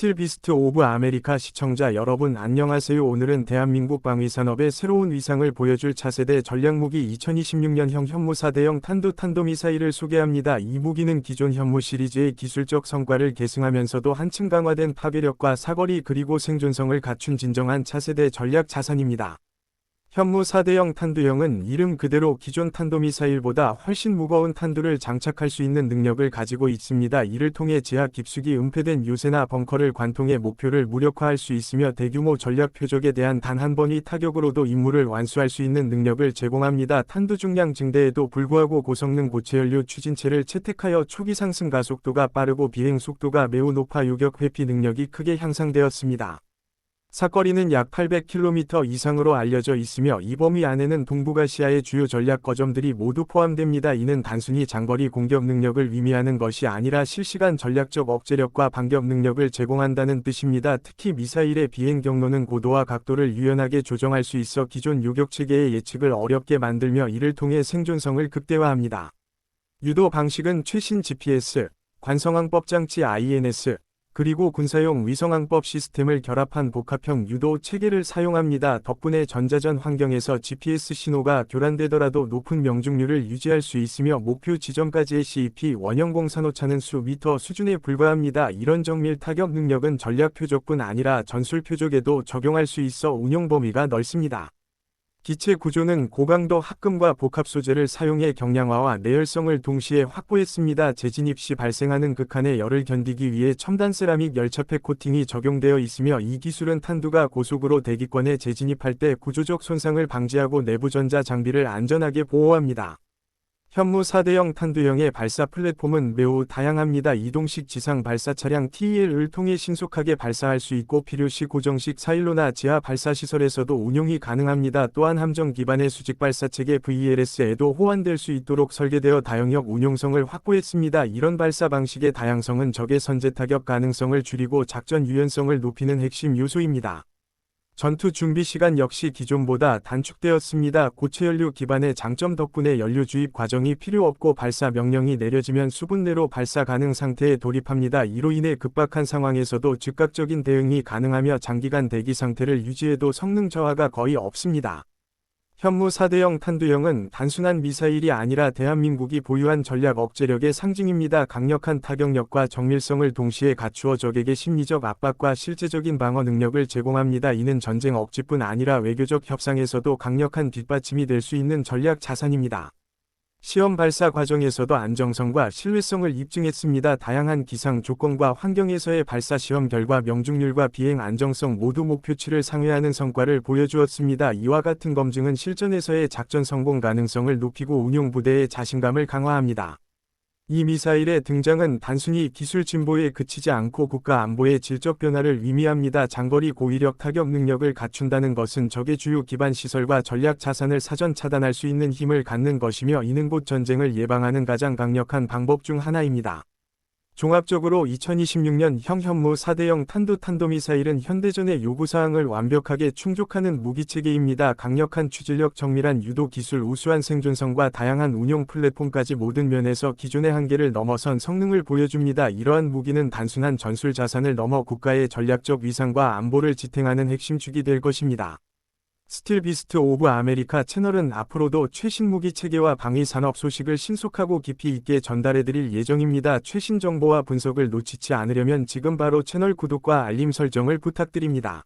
스틸비스트 오브 아메리카 시청자 여러분 안녕하세요. 오늘은 대한민국 방위산업의 새로운 위상을 보여줄 차세대 전략무기 2026년형 현무 4대형 탄도 탄도미사일을 소개합니다. 이 무기는 기존 현무 시리즈의 기술적 성과를 계승하면서도 한층 강화된 파괴력과 사거리 그리고 생존성을 갖춘 진정한 차세대 전략 자산입니다. 현무 4대형 탄두형은 이름 그대로 기존 탄도미사일보다 훨씬 무거운 탄두를 장착할 수 있는 능력을 가지고 있습니다. 이를 통해 지하 깊숙이 은폐된 요새나 벙커를 관통해 목표를 무력화할 수 있으며 대규모 전략 표적에 대한 단 한 번의 타격으로도 임무를 완수할 수 있는 능력을 제공합니다. 탄두 중량 증대에도 불구하고 고성능 고체연료 추진체를 채택하여 초기 상승 가속도가 빠르고 비행 속도가 매우 높아 요격 회피 능력이 크게 향상되었습니다. 사거리는 약 800km 이상으로 알려져 있으며 이 범위 안에는 동북아시아의 주요 전략 거점들이 모두 포함됩니다. 이는 단순히 장거리 공격 능력을 의미하는 것이 아니라 실시간 전략적 억제력과 반격 능력을 제공한다는 뜻입니다. 특히 미사일의 비행 경로는 고도와 각도를 유연하게 조정할 수 있어 기존 요격 체계의 예측을 어렵게 만들며 이를 통해 생존성을 극대화합니다. 유도 방식은 최신 GPS, 관성항법 장치 INS, 그리고 군사용 위성항법 시스템을 결합한 복합형 유도 체계를 사용합니다. 덕분에 전자전 환경에서 GPS 신호가 교란되더라도 높은 명중률을 유지할 수 있으며 목표 지점까지의 CEP 원형 공산오차는 수 미터 수준에 불과합니다. 이런 정밀 타격 능력은 전략 표적뿐 아니라 전술 표적에도 적용할 수 있어 운용 범위가 넓습니다. 기체 구조는 고강도 합금과 복합 소재를 사용해 경량화와 내열성을 동시에 확보했습니다. 재진입 시 발생하는 극한의 열을 견디기 위해 첨단 세라믹 열차팩 코팅이 적용되어 있으며 이 기술은 탄두가 고속으로 대기권에 재진입할 때 구조적 손상을 방지하고 내부 전자 장비를 안전하게 보호합니다. 현무 4대형 탄두형의 발사 플랫폼은 매우 다양합니다. 이동식 지상 발사 차량 TEL을 통해 신속하게 발사할 수 있고 필요시 고정식 사일로나 지하 발사 시설에서도 운용이 가능합니다. 또한 함정 기반의 수직 발사 체계 VLS에도 호환될 수 있도록 설계되어 다영역 운용성을 확보했습니다. 이런 발사 방식의 다양성은 적의 선제 타격 가능성을 줄이고 작전 유연성을 높이는 핵심 요소입니다. 전투 준비 시간 역시 기존보다 단축되었습니다. 고체연료 기반의 장점 덕분에 연료 주입 과정이 필요 없고 발사 명령이 내려지면 수분 내로 발사 가능 상태에 돌입합니다. 이로 인해 급박한 상황에서도 즉각적인 대응이 가능하며 장기간 대기 상태를 유지해도 성능 저하가 거의 없습니다. 현무 4대형 탄두형은 단순한 미사일이 아니라 대한민국이 보유한 전략 억제력의 상징입니다. 강력한 타격력과 정밀성을 동시에 갖추어 적에게 심리적 압박과 실제적인 방어 능력을 제공합니다. 이는 전쟁 억지뿐 아니라 외교적 협상에서도 강력한 뒷받침이 될 수 있는 전략 자산입니다. 시험 발사 과정에서도 안정성과 신뢰성을 입증했습니다. 다양한 기상 조건과 환경에서의 발사 시험 결과 명중률과 비행 안정성 모두 목표치를 상회하는 성과를 보여주었습니다. 이와 같은 검증은 실전에서의 작전 성공 가능성을 높이고 운용 부대의 자신감을 강화합니다. 이 미사일의 등장은 단순히 기술 진보에 그치지 않고 국가 안보의 질적 변화를 의미합니다. 장거리 고위력 타격 능력을 갖춘다는 것은 적의 주요 기반 시설과 전략 자산을 사전 차단할 수 있는 힘을 갖는 것이며 이는 곧 전쟁을 예방하는 가장 강력한 방법 중 하나입니다. 종합적으로 2026년 형 현무 4대형 탄도 탄도미사일은 현대전의 요구사항을 완벽하게 충족하는 무기체계입니다. 강력한 추진력 정밀한 유도 기술 우수한 생존성과 다양한 운용 플랫폼까지 모든 면에서 기존의 한계를 넘어선 성능을 보여줍니다. 이러한 무기는 단순한 전술 자산을 넘어 국가의 전략적 위상과 안보를 지탱하는 핵심 축이 될 것입니다. 스틸비스트 오브 아메리카 채널은 앞으로도 최신 무기 체계와 방위 산업 소식을 신속하고 깊이 있게 전달해드릴 예정입니다. 최신 정보와 분석을 놓치지 않으려면 지금 바로 채널 구독과 알림 설정을 부탁드립니다.